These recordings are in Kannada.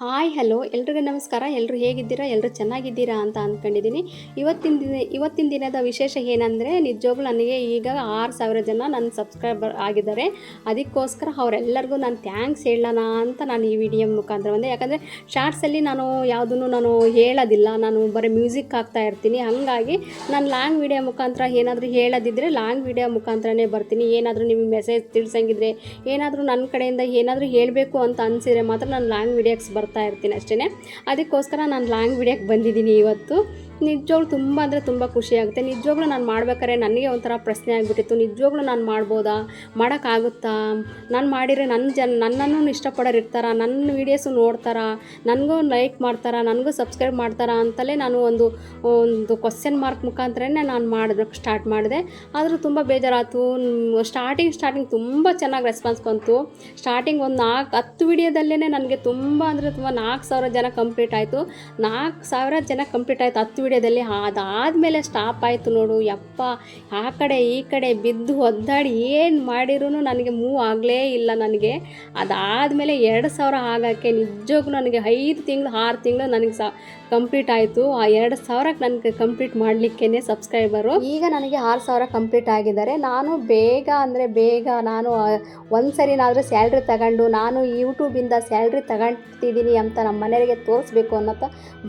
ಹಾಯ್ ಹಲೋ ಎಲ್ರಿಗೂ ನಮಸ್ಕಾರ. ಎಲ್ಲರೂ ಹೇಗಿದ್ದೀರಾ? ಎಲ್ಲರೂ ಚೆನ್ನಾಗಿದ್ದೀರಾ ಅಂತ ಅಂದ್ಕೊಂಡಿದ್ದೀನಿ. ಇವತ್ತಿನ ದಿನ, ಇವತ್ತಿನ ದಿನದ ವಿಶೇಷ ಏನಂದರೆ, ನಿಜವಾಗ್ಲೂ ನನಗೆ ಈಗ ಆರು ಸಾವಿರ ಜನ ನನ್ನ ಸಬ್ಸ್ಕ್ರೈಬರ್ ಆಗಿದ್ದಾರೆ. ಅದಕ್ಕೋಸ್ಕರ ಅವರೆಲ್ಲರಿಗೂ ನಾನು ಥ್ಯಾಂಕ್ಸ್ ಹೇಳೋಣ ಅಂತ ನಾನು ಈ ವಿಡಿಯೋ ಮುಖಾಂತರ ಬಂದೆ. ಯಾಕಂದರೆ ಶಾರ್ಟ್ಸಲ್ಲಿ ನಾನು ಯಾವುದನ್ನು ನಾನು ಹೇಳೋದಿಲ್ಲ. ನಾನು ಬರೀ ಮ್ಯೂಸಿಕ್ ಹಾಕ್ತಾ ಇರ್ತೀನಿ. ಹಾಗಾಗಿ ನಾನು ಲಾಂಗ್ ವಿಡಿಯೋ ಮುಖಾಂತರ ಏನಾದರೂ ಹೇಳೋದಿದ್ದರೆ ಲಾಂಗ್ ವಿಡಿಯೋ ಮುಖಾಂತರನೇ ಬರ್ತೀನಿ. ಏನಾದರೂ ನಿಮಗೆ ಮೆಸೇಜ್ ತಿಳಿಸಂಗಿದ್ರೆ, ಏನಾದರೂ ನನ್ನ ಕಡೆಯಿಂದ ಏನಾದರೂ ಹೇಳಬೇಕು ಅಂತ ಅನಿಸಿದ್ರೆ ಮಾತ್ರ ನಾನು ಲಾಂಗ್ ವಿಡಿಯೋಕ್ಸ್ ಇರ್ತೀನಿ ಅಷ್ಟೇ ಅದಕ್ಕೋಸ್ಕರ ನಾನು ಲಾಂಗ್ ವಿಡಿಯೋಕ್ಕೆ ಬಂದಿದ್ದೀನಿ ಇವತ್ತು. ನಿಜವಾಗ್ಲೂ ತುಂಬ ಅಂದರೆ ತುಂಬ ಖುಷಿಯಾಗುತ್ತೆ. ನಿಜವಾಗ್ಲೂ ನಾನು ಮಾಡ್ಬೇಕಾದ್ರೆ ನನಗೆ ಒಂಥರ ಪ್ರಶ್ನೆ ಆಗಿಬಿಟ್ಟಿತ್ತು. ನಿಜವಾಗ್ಲೂ ನಾನು ಮಾಡ್ಬೋದಾ? ಮಾಡೋಕ್ಕಾಗುತ್ತಾ? ನಾನು ಮಾಡಿದರೆ ನನ್ನ ಜನ ನನ್ನನ್ನು ಇಷ್ಟಪಡೋರು ಇರ್ತಾರ? ನನ್ನ ವೀಡಿಯೋಸು ನೋಡ್ತಾರಾ? ನನಗೂ ಲೈಕ್ ಮಾಡ್ತಾರಾ? ನನಗೂ ಸಬ್ಸ್ಕ್ರೈಬ್ ಮಾಡ್ತಾರಾ ಅಂತಲೇ ನಾನು ಒಂದು ಒಂದು ಕ್ವಶನ್ ಮಾರ್ಕ್ ಮುಖಾಂತರನೇ ನಾನು ಮಾಡೋದಕ್ಕೆ ಸ್ಟಾರ್ಟ್ ಮಾಡಿದೆ. ಆದರೂ ತುಂಬ ಬೇಜಾರಾಯಿತು. ಸ್ಟಾರ್ಟಿಂಗ್ ಸ್ಟಾರ್ಟಿಂಗ್ ತುಂಬ ಚೆನ್ನಾಗಿ ರೆಸ್ಪಾನ್ಸ್ ಬಂತು. ಸ್ಟಾರ್ಟಿಂಗ್ ಒಂದು ನಾಲ್ಕು, ಹತ್ತು ವೀಡಿಯೋದಲ್ಲೇ ನನಗೆ ತುಂಬ ಅಂದರೆ ತುಂಬ ನಾಲ್ಕು ಸಾವಿರ ಜನ ಕಂಪ್ಲೀಟ್ ಆಯಿತು. ನಾಲ್ಕು ಸಾವಿರ ಜನ ಕಂಪ್ಲೀಟ್ ಆಯಿತು. ಹತ್ತು ವಿಡಿಯೋದಲ್ಲಿ ಅದಾದಮೇಲೆ ಸ್ಟಾಪ್ ಆಯಿತು ನೋಡು. ಯಪ್ಪ, ಆ ಕಡೆ ಈ ಕಡೆ ಬಿದ್ದು ಒದ್ದಾಡಿ ಏನು ಮಾಡಿರೂ ನನಗೆ ಮೂವ್ ಆಗಲೇ ಇಲ್ಲ ನನಗೆ. ಅದಾದಮೇಲೆ ಎರಡು ಸಾವಿರ ಆಗೋಕ್ಕೆ ನಿಜಕ್ಕೂ ನನಗೆ ಐದು ತಿಂಗಳು, ಆರು ತಿಂಗಳು ನನಗೆ ಸ ಕಂಪ್ಲೀಟ್ ಆಯಿತು. ಆ ಎರಡು ಸಾವಿರಕ್ಕೆ ನನಗೆ ಕಂಪ್ಲೀಟ್ ಮಾಡಲಿಕ್ಕೇ ಸಬ್ಸ್ಕ್ರೈಬರು. ಈಗ ನನಗೆ ಆರು ಸಾವಿರ ಕಂಪ್ಲೀಟ್ ಆಗಿದ್ದಾರೆ. ನಾನು ಬೇಗ ಅಂದರೆ ಬೇಗ ನಾನು ಒಂದು ಸರಿನಾದರೂ ಸ್ಯಾಲ್ರಿ ತಗೊಂಡು ನಾನು ಯೂಟ್ಯೂಬಿಂದ ಸ್ಯಾಲ್ರಿ ತಗೊಳ್ತಿದ್ದೀನಿ ಅಂತ ನಮ್ಮ ಮನೆಯವರಿಗೆ ತೋರಿಸ್ಬೇಕು ಅನ್ನೋಂಥ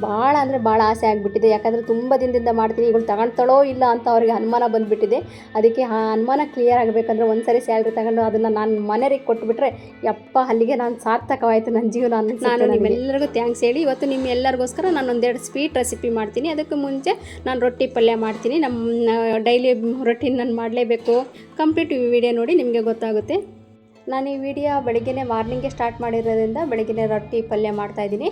ಭಾಳ ಅಂದರೆ ಭಾಳ ಆಸೆ ಆಗಿಬಿಟ್ಟಿದೆ. ಯಾಕಂದರೆ ತುಂಬ ದಿನದಿಂದ ಮಾಡ್ತೀನಿ ಇವ್ಳು ತಗೊಳ್ತಾಳೋ ಇಲ್ಲ ಅಂತ ಅವ್ರಿಗೆ ಅನುಮಾನ ಬಂದುಬಿಟ್ಟಿದೆ. ಅದಕ್ಕೆ ಆ ಅನುಮಾನ ಕ್ಲಿಯರ್ ಆಗಬೇಕಂದ್ರೆ ಒಂದು ಸರಿ ಸ್ಯಾಲ್ರಿ ತಗೊಂಡು ಅದನ್ನು ನಾನು ಮನೆಯವರಿಗೆ ಕೊಟ್ಬಿಟ್ರೆ ಯಪ್ಪ ಅಲ್ಲಿಗೆ ನಾನು ಸಾರ್ಥಕವಾಯಿತು ನನ್ನ ಜೀವನ ನಾನು ನಿಮ್ಮೆಲ್ಲರಿಗೂ ಥ್ಯಾಂಕ್ಸ್ ಹೇಳಿ. ಇವತ್ತು ನಿಮ್ಮೆಲ್ಲರಿಗೋಸ್ಕರ ನಾನು ಒಂದೆರಡು ಸ್ವೀಟ್ ರೆಸಿಪಿ ಮಾಡ್ತೀನಿ. ಅದಕ್ಕೆ ಮುಂಚೆ ನಾನು ರೊಟ್ಟಿ ಪಲ್ಯ ಮಾಡ್ತೀನಿ. ನಮ್ಮ ಡೈಲಿ ರೊಟ್ಟಿನ ನಾನು ಮಾಡಲೇಬೇಕು. ಕಂಪ್ಲೀಟ್ ವಿಡಿಯೋ ನೋಡಿ ನಿಮಗೆ ಗೊತ್ತಾಗುತ್ತೆ. ನಾನು ಈ ವಿಡಿಯೋ ಬೆಳಗ್ಗೆನೇ ಮಾರ್ನಿಂಗೆ ಸ್ಟಾರ್ಟ್ ಮಾಡಿರೋದ್ರಿಂದ ಬೆಳಗ್ಗೆನೇ ರೊಟ್ಟಿ ಪಲ್ಯ ಮಾಡ್ತಾಯಿದ್ದೀನಿ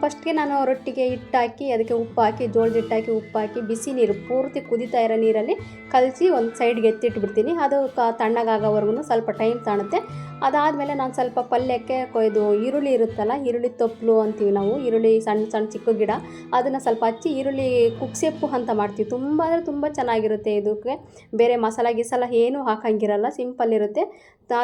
ಫಸ್ಟ್ಗೆ ನಾನು ರೊಟ್ಟಿಗೆ ಹಿಟ್ಟು ಹಾಕಿ ಅದಕ್ಕೆ ಉಪ್ಪು ಹಾಕಿ ಜೋಳದ ಹಿಟ್ಟು ಹಾಕಿ ಉಪ್ಪು ಹಾಕಿ ಬಿಸಿ ನೀರು ಪೂರ್ತಿ ಕುದಿತಾ ಇರೋ ನೀರಲ್ಲಿ ಕಲಸಿ ಒಂದು ಸೈಡ್ಗೆ ಎತ್ತಿಟ್ಬಿಡ್ತೀನಿ. ಅದು ತಣ್ಣಗಾಗೋವರೆಗೂ ಸ್ವಲ್ಪ ಟೈಮ್ ತಾಣುತ್ತೆ. ಅದಾದಮೇಲೆ ನಾನು ಸ್ವಲ್ಪ ಪಲ್ಯಕ್ಕೆ ಕೊಯ್ದು ಈರುಳ್ಳಿ ಇರುತ್ತಲ್ಲ, ಈರುಳ್ಳಿ ತೊಪ್ಪಲು ಅಂತೀವಿ ನಾವು, ಈರುಳ್ಳಿ ಸಣ್ಣ ಸಣ್ಣ ಚಿಕ್ಕ ಗಿಡ, ಅದನ್ನು ಸ್ವಲ್ಪ ಹಚ್ಚಿ ಈರುಳ್ಳಿ ಕುಕ್ಸೆಪ್ಪು ಅಂತ ಮಾಡ್ತೀವಿ. ತುಂಬ ಅಂದರೆ ತುಂಬ ಚೆನ್ನಾಗಿರುತ್ತೆ ಇದಕ್ಕೆ. ಬೇರೆ ಮಸಾಲ ಗಿಸಾಲ ಏನೂ ಹಾಕಂಗಿರಲ್ಲ ಸಿಂಪಲ್ ಇರುತ್ತೆ.